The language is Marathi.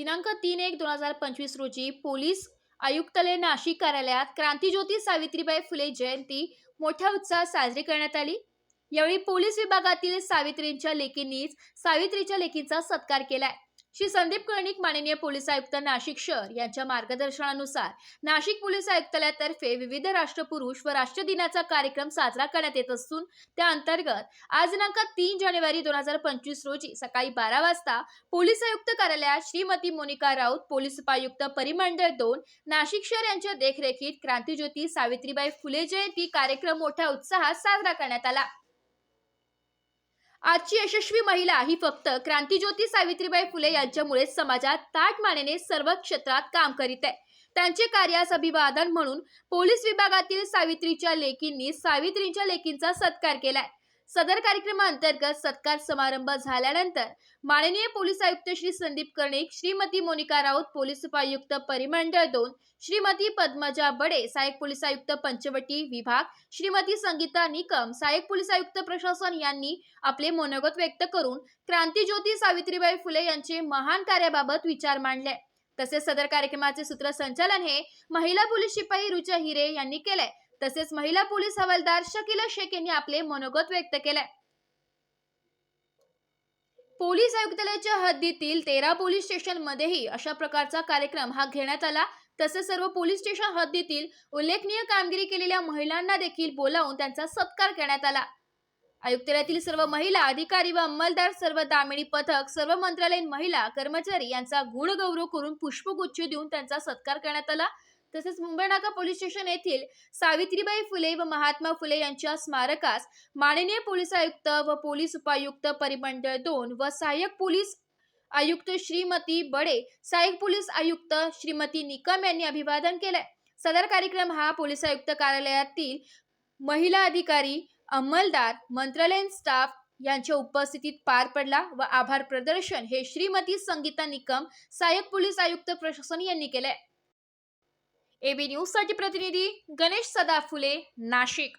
दिनांक तीन एक दोन हजार पंचवीस रोजी पोलीस आयुक्तालय नाशिक कार्यालयात क्रांतीज्योती सावित्रीबाई फुले जयंती मोठ्या उत्साहात साजरी करण्यात आली. यावेळी पोलीस विभागातील सावित्रींच्या लेखींनीच सावित्रीच्या लेखींचा सत्कार केलाय. श्री संदीप कर्णिक माननीय पोलीस आयुक्त नाशिक शहर यांच्या मार्गदर्शनानुसार नाशिक पोलीस आयुक्तालयातर्फे विविध राष्ट्रपुरुष व राष्ट्र दिनाचा कार्यक्रम साजरा करण्यात येत असून त्या अंतर्गत आज दिनांक तीन जानेवारी दोन हजार पंचवीस रोजी सकाळी बारा वाजता पोलीस आयुक्त कार्यालयात श्रीमती मोनिका राऊत पोलीस उपायुक्त परिमंडळ दोन नाशिक शहर यांच्या देखरेखीत क्रांतीज्योती सावित्रीबाई फुले जयंती कार्यक्रम मोठ्या उत्साहात साजरा करण्यात आला. आजची यशस्वी महिला ही फक्त क्रांतीज्योती सावित्रीबाई फुले यांच्यामुळे समाजात ताट मानेने सर्व क्षेत्रात काम करीत आहे. त्यांचे कार्यास अभिवादन म्हणून पोलीस विभागातील सावित्रीच्या लेकींनी सावित्रीच्या लेकींचा सत्कार केलाय. सदर कार्यक्रमाअंतर्गत सत्कार समारंभ झाल्यानंतर माननीय पोलीस आयुक्त श्री संदीप कर्णिक श्रीमती मोनिका राऊत पोलीस उपायुक्त परिमंडळ दोन श्रीमती पद्मजा बडे सहाय्यक पोलीस आयुक्त पंचवटी विभाग श्रीमती संगीता निकम सहाय्यक पोलीस आयुक्त प्रशासन यांनी आपले मनोगत व्यक्त करून क्रांतीज्योती सावित्रीबाई फुले यांचे महान कार्याबाबत विचार मांडले. तसेच सदर कार्यक्रमाचे सूत्रसंचालन हे महिला पोलीस शिपाई रुचा हिरे यांनी केले तसेच महिला पोलीस हवालदार शकीला शेख यांनी आपले मनोगत व्यक्त केले पोलीस आयुक्तालयाच्या हद्दीतील तेरा पोलीस स्टेशनमध्येही अशा प्रकारचा कार्यक्रम हा घेण्यात आला. तसेच सर्व पोलीस स्टेशन हद्दीतील उल्लेखनीय कामगिरी केलेल्या महिलांना देखील बोलावून त्यांचा सत्कार करण्यात आला. आयुक्तालयातील सर्व महिला अधिकारी व अंमलदार सर्व दामिणी पथक सर्व मंत्रालयीन महिला कर्मचारी यांचा गुणगौरव करून पुष्पगुच्छ देऊन त्यांचा सत्कार करण्यात आला. तसेच मुंबई नाका पोलीस स्टेशन येथील सावित्रीबाई फुले व महात्मा फुले यांच्या स्मारकास माननीय पोलीस आयुक्त व पोलीस उपायुक्त परिमंडळ दोन व सहाय्यक पोलीस आयुक्त श्रीमती बडे सहाय्यक पोलीस आयुक्त श्रीमती निकम यांनी अभिवादन केलंय. सदर कार्यक्रम हा पोलीस आयुक्त कार्यालयातील महिला अधिकारी अंमलदार मंत्रालयीन स्टाफ यांच्या उपस्थितीत पार पडला व आभार प्रदर्शन हे श्रीमती संगीता निकम सहाय्यक पोलीस आयुक्त प्रशासन यांनी केलंय. एबी न्यूजसाठी प्रतिनिधी गणेश सदा फुले नाशिक.